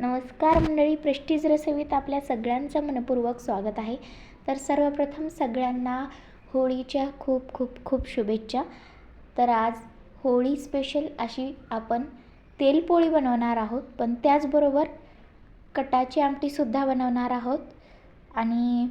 नमस्कार मंडळी प्रेस्टीज रसवीत आपल्या सगळ्यांचं मनपूर्वक स्वागत आहे. तर सर्वप्रथम सगळ्यांना होळीच्या खूप खूप खूप शुभेच्छा. तर आज होळी स्पेशल अशी आपण तेलपोळी बनवणार आहोत. पण त्याचबरोबर कटाची आमटीसुद्धा बनवणार आहोत. आणि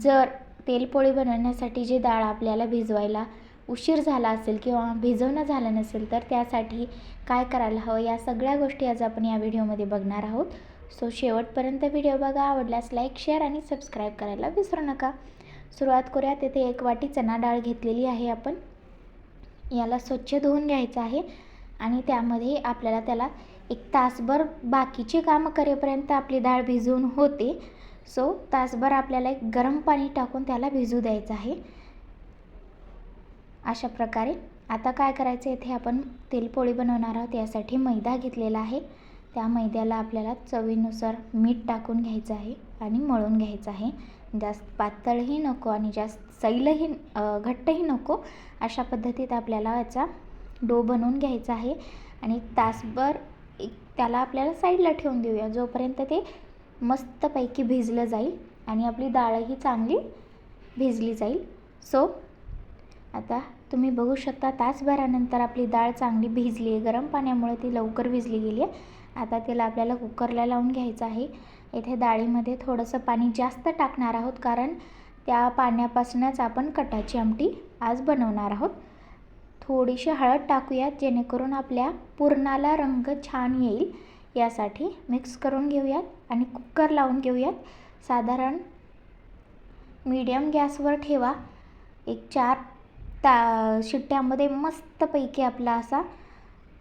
जर तेलपोळी बनवण्यासाठी जी डाळ आपल्याला भिजवायला उशीर झाला असेल किंवा भिजवणं झालं नसेल तर त्यासाठी काय करायला हवं? या सगळ्या गोष्टी आज आपण या व्हिडिओमध्ये बघणार आहोत. सो शेवटपर्यंत व्हिडिओ बघा आवडल्यास लाईक शेअर आणि सबस्क्राईब करायला विसरू नका. सुरुवात करूया तिथे एक वाटी चणा डाळ घेतलेली आहे आपण. याला स्वच्छ धुवून घ्यायचं आहे आणि त्यामध्ये आपल्याला त्याला एक तासभर बाकीची कामं करेपर्यंत आपली डाळ भिजवून होते. सो तासभर आपल्याला एक गरम पाणी टाकून त्याला भिजू द्यायचं आहे. अशा प्रकारे आता काय करायचं इथे आपण तेलपोळी बनवणार आहोत. यासाठी मैदा घेतलेला आहे. त्या मैद्याला आपल्याला चवीनुसार मीठ टाकून घ्यायचं आहे आणि मळून घ्यायचं आहे. जास्त पातळही नको आणि जास्त सैलही घट्टही नको. अशा पद्धतीत आपल्याला याचा डो बनवून घ्यायचा आहे आणि तासभर एक त्याला आपल्याला साईडला ठेवून देऊया. जोपर्यंत ते मस्तपैकी भिजलं जाईल आणि आपली डाळही चांगली भिजली जाईल. सो आता तुम्ही बघू शकता तासभरानंतर आपली डाळ चांगली भिजली आहे. गरम पाण्यामुळे ती लवकर भिजली गेली आहे. आता तिला आपल्याला कुकरला लावून घ्यायचं आहे. इथे डाळीमध्ये थोडंसं पाणी जास्त टाकणार आहोत कारण त्या पाण्यापासूनच आपण कटाची आमटी आज बनवणार आहोत. थोडीशी हळद टाकूयात जेणेकरून आपल्या पुरणाला रंग छान येईल. यासाठी मिक्स करून घेऊयात आणि कुकर लावून घेऊयात. साधारण मीडियम गॅसवर ठेवा. एक चार ता शिट्ट्यामध्ये मस्तपैकी आपला असा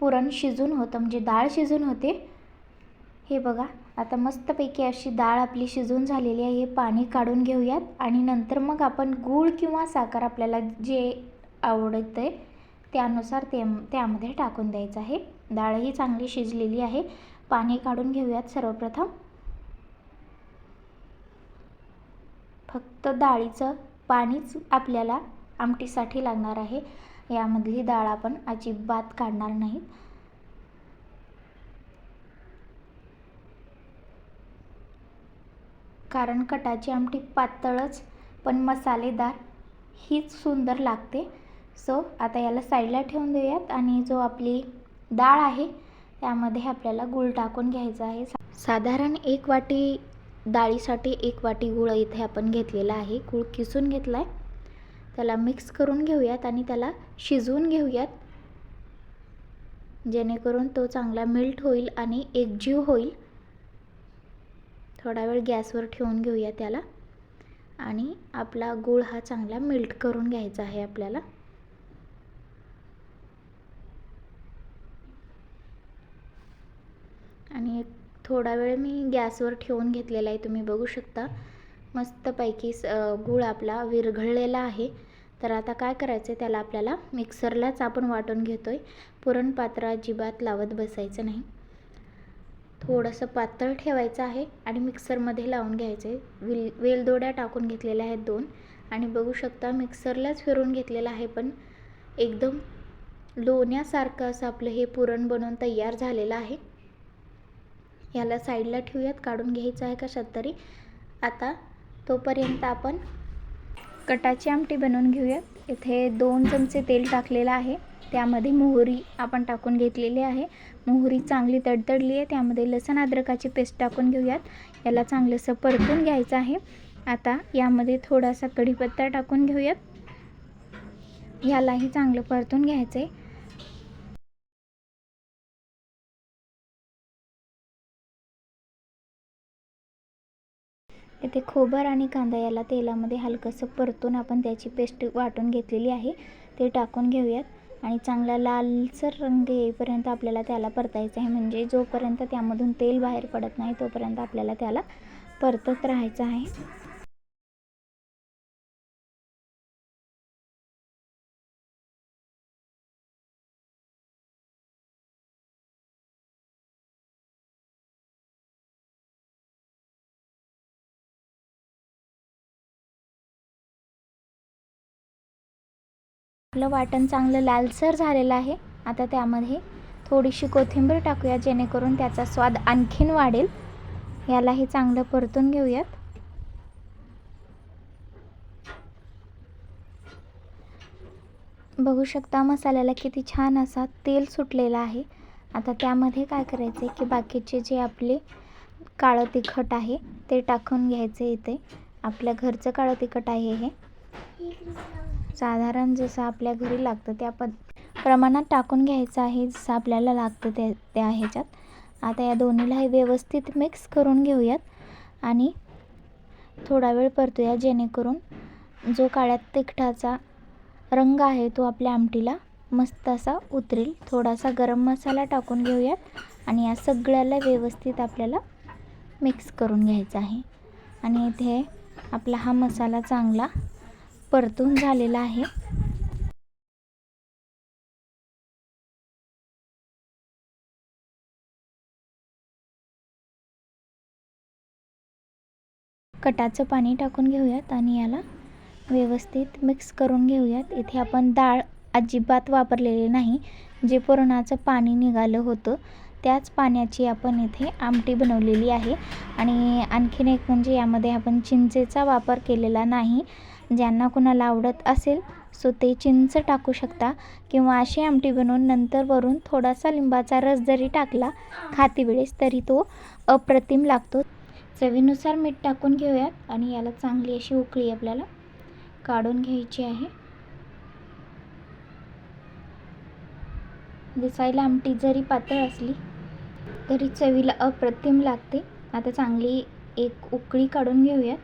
पुरण शिजून होतं म्हणजे डाळ शिजून होते. हे बघा आता मस्तपैकी अशी डाळ आपली शिजून झालेली आहे हे पाणी काढून घेऊयात. आणि नंतर मग आपण गूळ किंवा साखर आपल्याला जे आवडतं आहे त्यानुसार ते त्यामध्ये टाकून द्यायचं आहे. डाळही चांगली शिजलेली आहे. पाणी काढून घेऊयात सर्वप्रथम. फक्त डाळीचं पाणीच आपल्याला आमटीसाठी लागणार आहे. यामधली डाळ आपण अजिबात काढणार नाही. कारण कटाची आमटी पातळच पण मसालेदार. हीच सुंदर लागते. सो आता याला साईडला ठेवून देऊयात आणि जो आपली डाळ आहे त्यामध्ये आपल्याला गूळ टाकून घ्यायचा आहे. साधारण एक वाटी डाळीसाठी एक वाटी गूळ इथे आपण घेतलेला आहे. गूळ किसून घेतला आहे त्याला मिक्स करून घेऊयात आणि त्याला शिजवून घेऊयात. जेणेकरून तो चांगला मिल्ट होईल आणि एकजीव होईल. थोडा वेळ गॅसवर ठेवून घेऊया त्याला. आणि आपला गूळ हा चांगला मिल्ट करून घ्यायचा आहे आपल्याला. आणि थोडा वेळ मी गॅसवर ठेवून घेतलेला आहे तुम्ही बघू शकता. मस्तपैकी गूळ आपला विरघळलेला आहे. तर आता काय करायचं आहे त्याला आपल्याला मिक्सरलाच आपण वाटून घेतो आहे पुरण पात्र अजिबात लावत बसायचं नाही. थोडंसं पातळ ठेवायचं आहे आणि मिक्सरमध्ये लावून घ्यायचं आहे विल वेलदोड्या टाकून घेतलेल्या आहेत दोन. आणि बघू शकता मिक्सरलाच फिरून घेतलेलं आहे पण एकदम लोण्यासारखं असं आपलं हे पुरण बनवून तयार झालेलं आहे. याला साईडला ठेवूयात काढून घ्यायचं आहे कशात तरी आता तोपर्यंत आपण कटाची आमटी बनवून घेऊयात. इथे दोन चमचे तेल टाकलेलं आहे. त्यामध्ये मोहरी आपण टाकून घेतलेली आहे. मोहरी चांगली तडतडली आहे. त्यामध्ये लसण अद्रकाची पेस्ट टाकून घेऊयात. याला चांगलंसं परतून घ्यायचं आहे. आता यामध्ये थोडासा कढीपत्ता टाकून घेऊयात. यालाही चांगलं परतून घ्यायचं आहे इथे खोबर आणि कांदा याला तेलामध्ये हलकंसं परतून आपण त्याची पेस्ट वाटून घेतलेली आहे. ते टाकून घेऊयात. आणि चांगला लालसर रंग येईपर्यंत आपल्याला त्याला परतायचं आहे. म्हणजे जोपर्यंत त्यामधून तेल बाहेर पडत नाही तोपर्यंत आपल्याला त्याला परतत राहायचं आहे. आपलं वाटण चांगलं लालसर झालेलं आहे. आता त्यामध्ये थोडीशी कोथिंबीर टाकूया जेणेकरून त्याचा स्वाद आणखीन वाढेल. यालाही चांगलं परतून घेऊयात. बघू शकता मसाल्याला किती छान असा तेल सुटलेला आहे. आता त्यामध्ये काय करायचं आहे की बाकीचे जे आपले काळं तिखट आहे ते टाकून घ्यायचे इथे. आपल्या घरचं काळं तिखट आहे हे. साधारण जसं आपल्या घरी लागतं त्या पद प्रमाणात टाकून घ्यायचं आहे जसं आपल्याला लागतं त्या त्या ह्याच्यात. आता या दोन्हीला व्यवस्थित मिक्स करून घेऊयात आणि थोडा वेळ परतूया जेणेकरून जो काळ्या तिखटाचा रंग आहे तो आपल्या आमटीला मस्त असा उतरेल. थोडासा गरम मसाला टाकून घेऊयात आणि या सगळ्याला व्यवस्थित आपल्याला मिक्स करून घ्यायचा आहे. आणि इथे आपला हा मसाला चांगला परतून झालेला आहे. कटाचं पाणी टाकून घेऊयात आणि याला व्यवस्थित मिक्स करून घेऊयात. इथे आपण डाळ अजिबात वापरलेली नाही जे पुरणाचं पाणी निघालं होतं. त्याच पाण्याची आपण इथे आमटी बनवलेली आहे. आणि आणखीन एक म्हणजे यामध्ये आपण चिंचेचा वापर केलेला नाही. ज्यांना कुणाला आवडत असेल सो ते चिंच टाकू शकता किंवा अशी आमटी बनवून नंतर वरून थोडासा लिंबाचा रस जरी टाकला खाती वेळेस तरी तो अप्रतिम लागतो. चवीनुसार मीठ टाकून घेऊयात आणि याला चांगली अशी उकळी आपल्याला काढून घ्यायची आहे. दिसायला आमटी जरी पातळ असली तरी चवीला अप्रतिम लागते. आता चांगली एक उकळी काढून घेऊयात.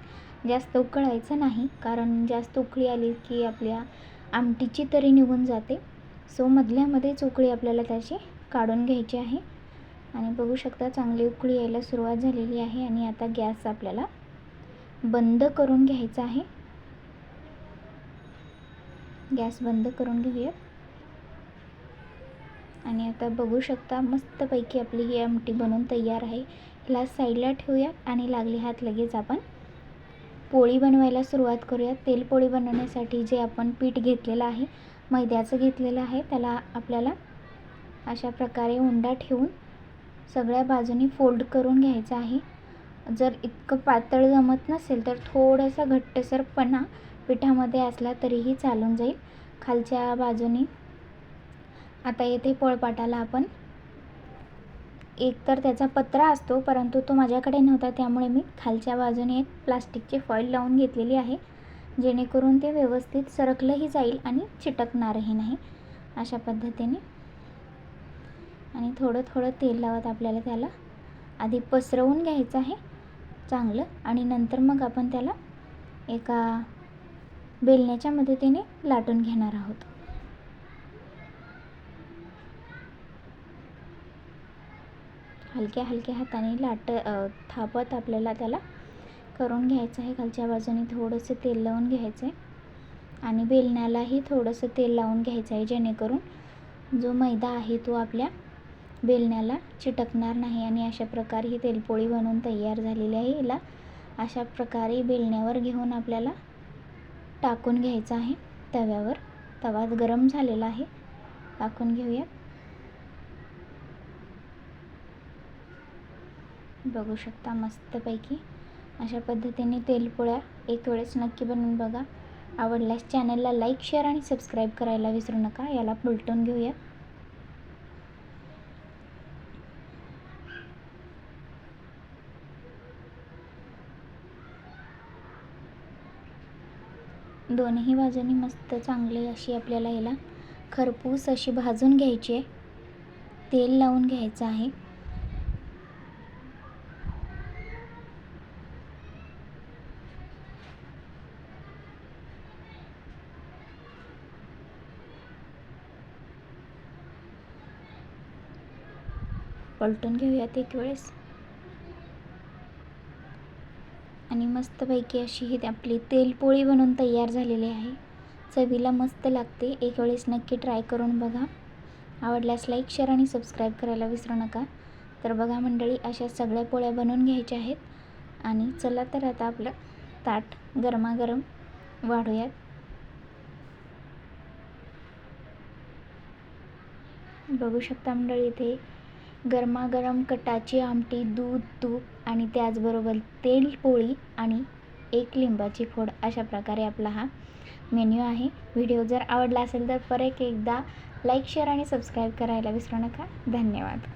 जास्त उकळायचं नाही कारण जास्त उकळी आली की आपल्या आमटीची तरी निघून जाते. सो मधल्यामध्येच उकळी आपल्याला त्याची काढून घ्यायची आहे. आणि बघू शकता चांगली उकळी यायला सुरुवात झालेली आहे आणि आता गॅस आपल्याला बंद करून घ्यायचा आहे. गॅस बंद करून घेऊयात आणि आता बघू शकता मस्तपैकी आपली ही आमटी बनवून तयार आहे. हिला साईडला ठेवूयात आणि लागली हात लगेच आपण पोळी बनवायला सुरुवात करूया. तेल पोळी बनवण्यासाठी जे आपण पीठ घेतलेलं आहे मैद्याचं घेतलेलं आहे त्याला आपल्याला अशा प्रकारे उंडा ठेवून सगळ्या बाजूनी फोल्ड करून घ्यायचं आहे. जर इतकं पातळ जमत नसेल तर थोडासा घट्टसरपणा पिठामध्ये असला तरीही चालून जाईल. खालच्या बाजूनी आता येथे पोळपाटाला आपण एक तर त्याचा पत्रा असतो परंतु तो माझ्याकडे नव्हता त्यामुळे मी खालच्या बाजूने एक प्लास्टिकची फॉईल लावून घेतलेली आहे जेणेकरून ते व्यवस्थित सरकलंही जाईल आणि चिटकणारही नाही अशा पद्धतीने. आणि थोडं थोडं तेल लावत आपल्याला त्याला आधी पसरवून घ्यायचं आहे चांगलं आणि नंतर मग आपण त्याला एका बेलण्याच्या मदतीने लाटून घेणार आहोत. हलक्या हलक्या हाताने लाट थापत आपल्याला त्याला करून घ्यायचं आहे. खालच्या बाजूने थोडंसं तेल लावून घ्यायचं आहे आणि बेलण्यालाही थोडंसं तेल लावून घ्यायचं आहे जेणेकरून जो मैदा आहे तो आपल्या बेलण्याला चिटकणार नाही. आणि अशा प्रकारे ही तेलपोळी बनवून तयार झालेली आहे. हिला अशा प्रकारे बेलण्यावर घेऊन आपल्याला टाकून घ्यायचं आहे. तव्यावर. तवा गरम झालेला आहे. टाकून घेऊया. बघू शकता मस्तपैकी. अशा पद्धतीने तेलपोळ्या एक वेळेस नक्की बनवून बघा. आवडल्यास चॅनलला लाईक शेअर आणि सबस्क्राईब करायला विसरू नका. याला पलटून घेऊया. दोन्ही बाजूनी मस्त चांगली अशी आपल्याला याला खरपूस अशी भाजून घ्यायची आहे. तेल लावून घ्यायचं आहे. पलटून घेऊयात एक वेळेस. आणि मस्तपैकी अशी ही आपली तेलपोळी बनवून तयार झालेली आहे. चवीला मस्त लागते. एक वेळेस नक्की ट्राय करून बघा. आवडल्यास लाईक शेअर आणि सबस्क्राईब करायला विसरू नका. तर बघा मंडळी अशा सगळ्या पोळ्या बनवून घ्यायच्या आहेत. आणि चला तर आता आपलं ताट गरमागरम वाढूयात. बघू शकता मंडळी इथे गरमागरम कटाची आमटी दूध तूप आणि त्याचबरोबर तेल पोळी आणि एक लिंबाची फोड अशा प्रकारे आपला हा मेन्यू आहे. व्हिडिओ जर आवडला असेल तर परत एकदा लाईक शेअर आणि सबस्क्राईब करायला विसरू नका. धन्यवाद.